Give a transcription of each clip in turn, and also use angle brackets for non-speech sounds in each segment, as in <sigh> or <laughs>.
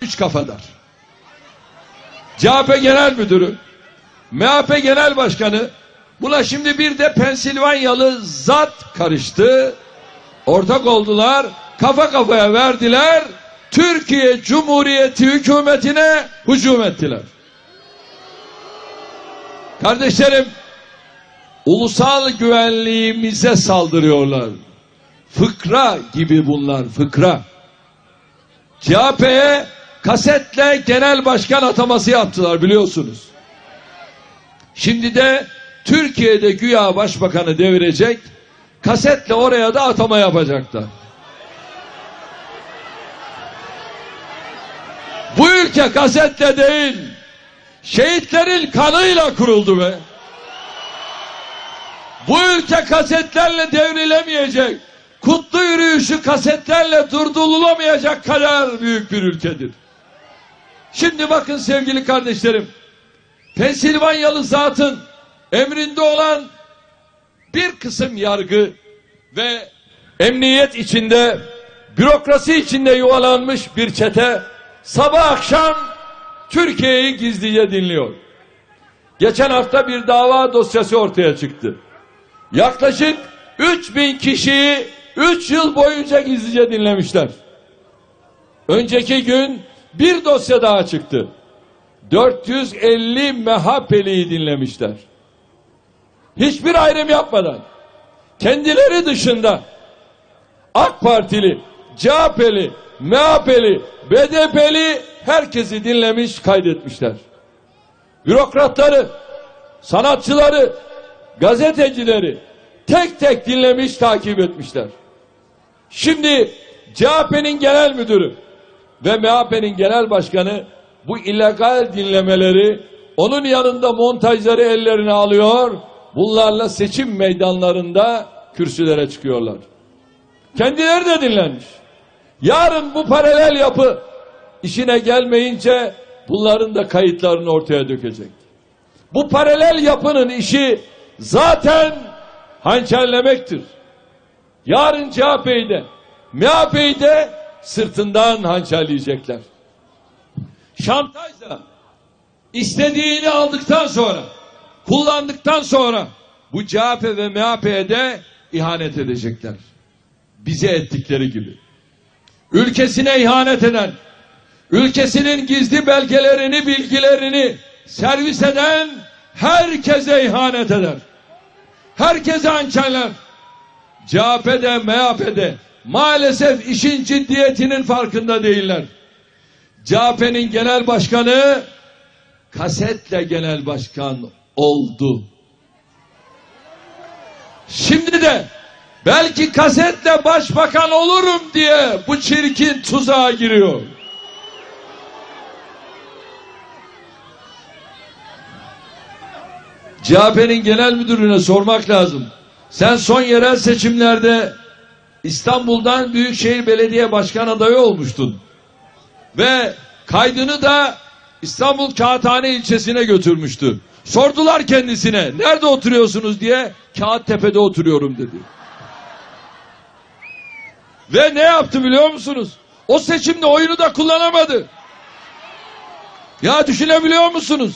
üç kafadar. CHP Genel Müdürü, MHP Genel Başkanı, buna şimdi bir de Pensilvanyalı zat karıştı. Ortak oldular, kafa kafaya verdiler. Türkiye Cumhuriyeti hükümetine hücum ettiler. Kardeşlerim, ulusal güvenliğimize saldırıyorlar. Fıkra gibi bunlar, fıkra. CHP'ye kasetle genel başkan ataması yaptılar biliyorsunuz. Şimdi de Türkiye'de güya başbakanı devirecek, kasetle oraya da atama yapacaklar. Bu ülke kasetle değil, şehitlerin kanıyla kuruldu be. Bu ülke kasetlerle devrilemeyecek. Kutlu yürüyüşü kasetlerle durdurulamayacak kadar büyük bir ülkedir. Şimdi bakın sevgili kardeşlerim. Pensilvanyalı zatın emrinde olan bir kısım yargı ve emniyet içinde bürokrasi içinde yuvalanmış bir çete sabah akşam Türkiye'yi gizlice dinliyor. Geçen hafta bir dava dosyası ortaya çıktı. Yaklaşık 3000 kişiyi 3 yıl boyunca gizlice dinlemişler. Önceki gün bir dosya daha çıktı. 450 MHP'liyi dinlemişler. Hiçbir ayrım yapmadan kendileri dışında AK Partili, CHP'li, MHP'li, BDP'li herkesi dinlemiş, kaydetmişler. Bürokratları, sanatçıları, gazetecileri tek tek dinlemiş, takip etmişler. Şimdi CHP'nin genel müdürü ve MHP'nin genel başkanı bu illegal dinlemeleri onun yanında montajları ellerine alıyor. Bunlarla seçim meydanlarında kürsülere çıkıyorlar. Kendileri de dinlenmiş. Yarın bu paralel yapı işine gelmeyince bunların da kayıtlarını ortaya dökecek. Bu paralel yapının işi zaten hançerlemektir. Yarın CHP'yi de MHP'yi de sırtından hançerleyecekler. Şantajla istediğini aldıktan sonra kullandıktan sonra bu CHP ve MHP'ye de ihanet edecekler. Bize ettikleri gibi. Ülkesine ihanet eden, ülkesinin gizli belgelerini, bilgilerini servis eden herkese ihanet eder. Herkese hançerler. CHP'de, MHP'de maalesef işin ciddiyetinin farkında değiller. CHP'nin genel başkanı kasetle genel başkan oldu. Şimdi de belki kasetle başbakan olurum diye bu çirkin tuzağa giriyor. CHP'nin genel müdürüne sormak lazım. Sen son yerel seçimlerde İstanbul'dan Büyükşehir Belediye Başkan adayı olmuştun. Ve kaydını da İstanbul Kağıthane ilçesine götürmüştü. Sordular kendisine nerede oturuyorsunuz diye Kağıttepe'de oturuyorum dedi. Ve ne yaptı biliyor musunuz? O seçimde oyunu da kullanamadı. Ya düşünebiliyor musunuz?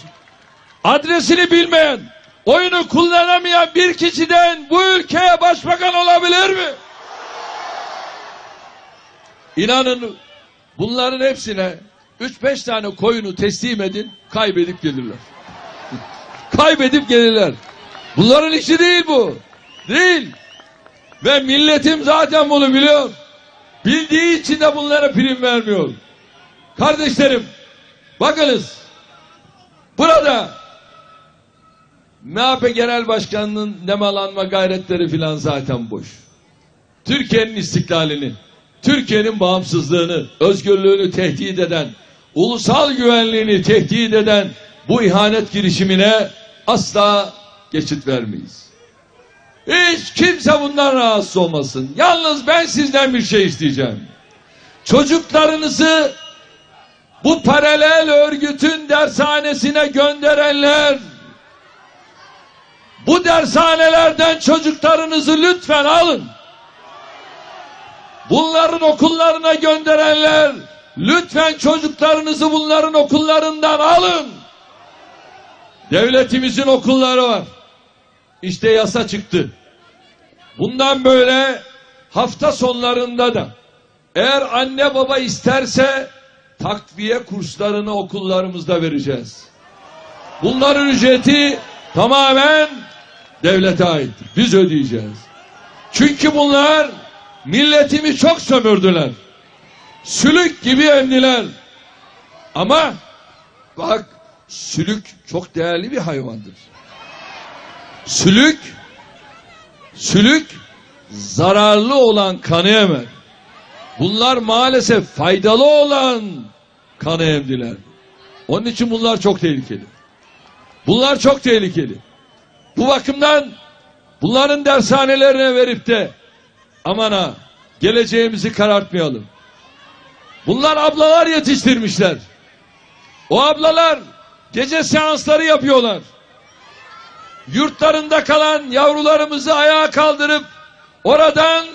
Adresini bilmeyen, oyunu kullanamayan bir kişiden bu ülkeye başbakan olabilir mi? İnanın bunların hepsine 3-5 tane koyunu teslim edin, kaybedip gelirler. <laughs> kaybedip gelirler. Bunların işi değil bu. Değil. Ve milletim zaten bunu biliyor. Bildiği için de bunlara prim vermiyor. Kardeşlerim, bakınız. Burada MHP Genel Başkanı'nın nemalanma gayretleri filan zaten boş. Türkiye'nin istiklalini, Türkiye'nin bağımsızlığını, özgürlüğünü tehdit eden, ulusal güvenliğini tehdit eden bu ihanet girişimine asla geçit vermeyiz. Hiç kimse bundan rahatsız olmasın. Yalnız ben sizden bir şey isteyeceğim. Çocuklarınızı bu paralel örgütün dershanesine gönderenler bu dershanelerden çocuklarınızı lütfen alın. Bunların okullarına gönderenler Lütfen çocuklarınızı bunların okullarından alın. Devletimizin okulları var. İşte yasa çıktı. Bundan böyle hafta sonlarında da eğer anne baba isterse takviye kurslarını okullarımızda vereceğiz. Bunların ücreti tamamen devlete aittir. Biz ödeyeceğiz. Çünkü bunlar milletimi çok sömürdüler. Sülük gibi emdiler. Ama bak sülük çok değerli bir hayvandır. Sülük sülük zararlı olan kanı emer. Bunlar maalesef faydalı olan kanı emdiler. Onun için bunlar çok tehlikeli. Bunlar çok tehlikeli. Bu bakımdan bunların dershanelerine verip de aman ha geleceğimizi karartmayalım. Bunlar ablalar yetiştirmişler. O ablalar gece seansları yapıyorlar. Yurtlarında kalan yavrularımızı ayağa kaldırıp oradan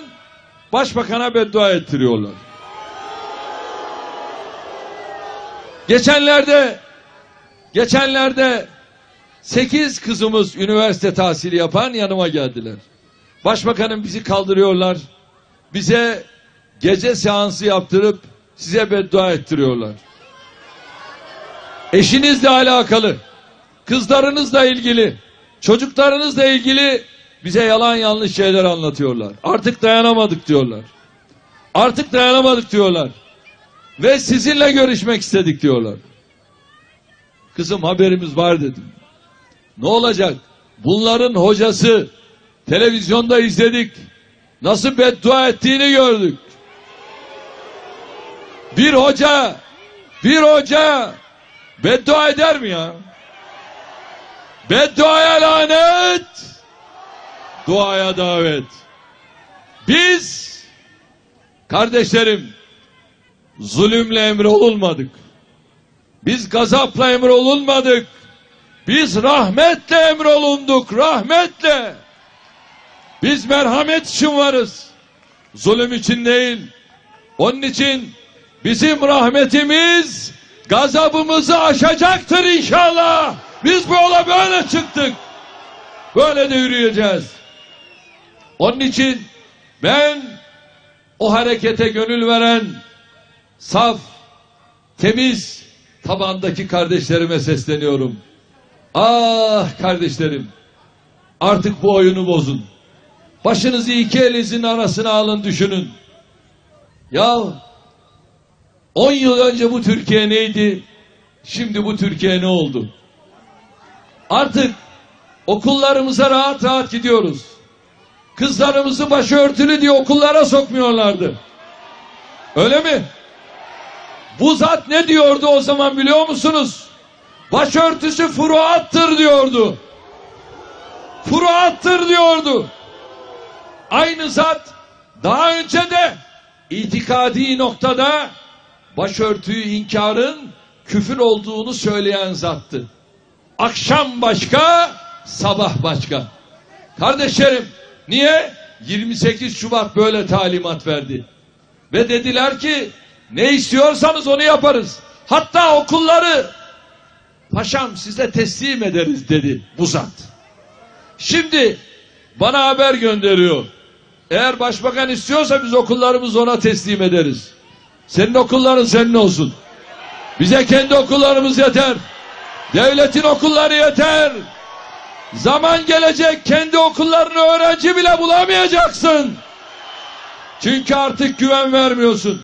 başbakana beddua ettiriyorlar. Geçenlerde geçenlerde sekiz kızımız üniversite tahsili yapan yanıma geldiler. Başbakanım bizi kaldırıyorlar. Bize gece seansı yaptırıp size beddua ettiriyorlar. Eşinizle alakalı, kızlarınızla ilgili, çocuklarınızla ilgili bize yalan yanlış şeyler anlatıyorlar. Artık dayanamadık diyorlar. Artık dayanamadık diyorlar. Ve sizinle görüşmek istedik diyorlar. Kızım haberimiz var dedim. Ne olacak? Bunların hocası televizyonda izledik. Nasıl beddua ettiğini gördük. Bir hoca, bir hoca beddua eder mi ya? Bedduaya lanet, duaya davet. Biz kardeşlerim zulümle emrolunmadık. Biz gazapla emrolunmadık. Biz rahmetle emrolunduk, rahmetle. Biz merhamet için varız. Zulüm için değil. Onun için bizim rahmetimiz gazabımızı aşacaktır inşallah. Biz bu yola böyle çıktık. Böyle de yürüyeceğiz. Onun için ben o harekete gönül veren saf, temiz tabandaki kardeşlerime sesleniyorum. Ah kardeşlerim artık bu oyunu bozun. Başınızı iki elinizin arasına alın düşünün. Ya 10 yıl önce bu Türkiye neydi? Şimdi bu Türkiye ne oldu? Artık okullarımıza rahat rahat gidiyoruz. Kızlarımızı başörtülü diye okullara sokmuyorlardı. Öyle mi? Bu zat ne diyordu o zaman biliyor musunuz? Başörtüsü furuattır diyordu. Furuattır diyordu. Aynı zat daha önce de itikadi noktada başörtüyü inkarın küfür olduğunu söyleyen zattı. Akşam başka, sabah başka. Kardeşlerim, niye? 28 Şubat böyle talimat verdi. Ve dediler ki, ne istiyorsanız onu yaparız. Hatta okulları, paşam size teslim ederiz dedi bu zat. Şimdi bana haber gönderiyor. Eğer başbakan istiyorsa biz okullarımızı ona teslim ederiz. Senin okulların senin olsun. Bize kendi okullarımız yeter. Devletin okulları yeter. Zaman gelecek kendi okullarını öğrenci bile bulamayacaksın. Çünkü artık güven vermiyorsun.